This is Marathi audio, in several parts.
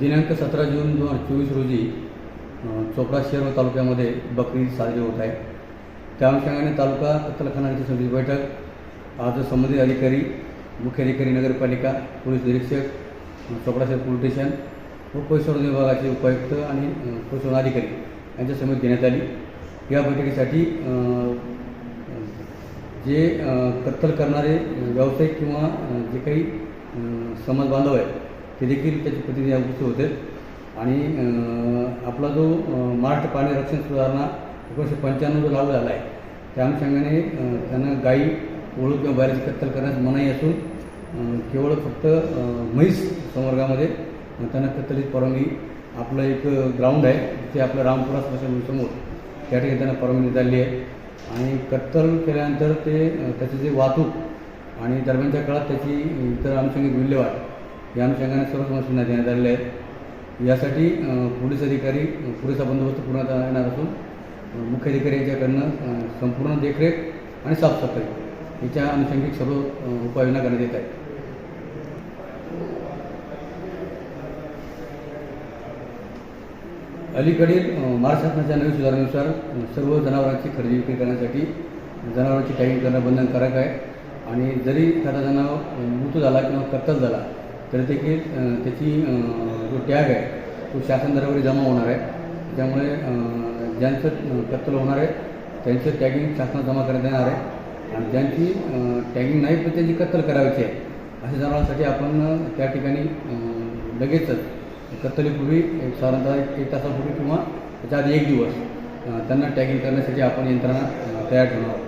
दिनांक सतरा जून दोन हजार चोवीस रोजी चोपडा शहर व तालुक्यामध्ये बकरी साजरी होत आहे. त्या अनुषंगाने तालुका कत्तलखानाची समिती बैठक आज संबंधित अधिकारी मुख्य अधिकारी नगरपालिका पोलीस निरीक्षक चोपडा शहर पोलीस स्टेशन व पशुसंवर्धन विभागाचे उपायुक्त आणि अ, पशुसंवर्धन अधिकारी यांच्या समिती देण्यात आली. या बैठकीसाठी जे कत्तल करणारे व्यावसायिक किंवा जे काही समाज बांधव आहेत ते देखील त्याचे प्रतिनिधी उपस्थित होते. आणि आपला जो महाराष्ट्र पाणी रक्षण सुधारणा एकोणीसशे पंच्याण्णव जो लागू झाला आहे त्या अनुषंगाने त्यांना गाई ओळू किंवा बाहेरची कत्तल करण्यास मनाई असून केवळ फक्त म्हैस संवर्गामध्ये त्यांना कत्तलीत परवानगी आपलं एक ग्राउंड आहे ते आपलं रामपुरा समोर त्या ठिकाणी त्यांना परवानगी झाली आहे. आणि कत्तल केल्यानंतर ते त्याचे जे वाहतूक आणि दरम्यानच्या काळात त्याची इतर अनुषंगिक विल्हेवाट या अनुषंगाने सर्व समस्यांना देण्यात आलेल्या आहेत. यासाठी पोलीस अधिकारी पुरेसा बंदोबस्त पुरवण्यात येणार असून मुख्य अधिकारी यांच्याकडनं संपूर्ण देखरेख आणि साफसफाई याच्या अनुषंगिक सर्व उपाययोजना करण्यात येत आहेत. अलीकडील महाराष्ट्राच्या महाराष्ट्र शासनाच्या नवीन सुधारणेनुसार सर्व जनावरांची खरेदी विक्री करण्यासाठी जनावरांची टॅगिंग करणं बंधनकारक आहे. आणि जरी एखादा जनावर मृत्यू झाला किंवा कत्तल झाला तर देखील त्याची जो टॅग आहे तो शासन दरबारी जमा होणार आहे. त्यामुळे ज्यांचं कत्तल होणार आहे त्यांचं टॅगिंग शासनात जमा करण्यात येणार आहे. आणि ज्यांची टॅगिंग नाही पण त्यांची कत्तल करायची आहे अशा जनावरांसाठी आपण त्या ठिकाणी लगेचच कत्तलीपूर्वी एक साधारणतः एक तासापूर्वी किंवा त्याच्या आधी एक दिवस त्यांना टॅगिंग करण्यासाठी आपण यंत्रणा तयार ठेवणार आहोत.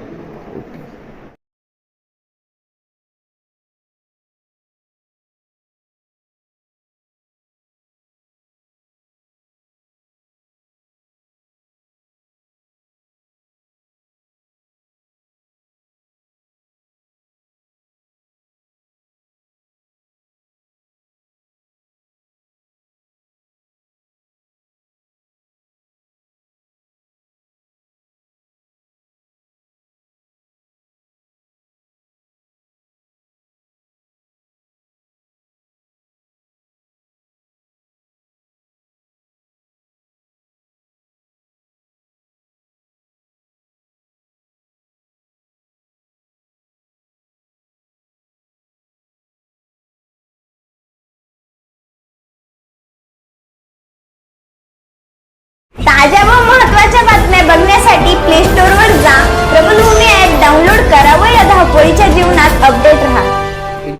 सोयीच्या जीवनात अपडेट राहा.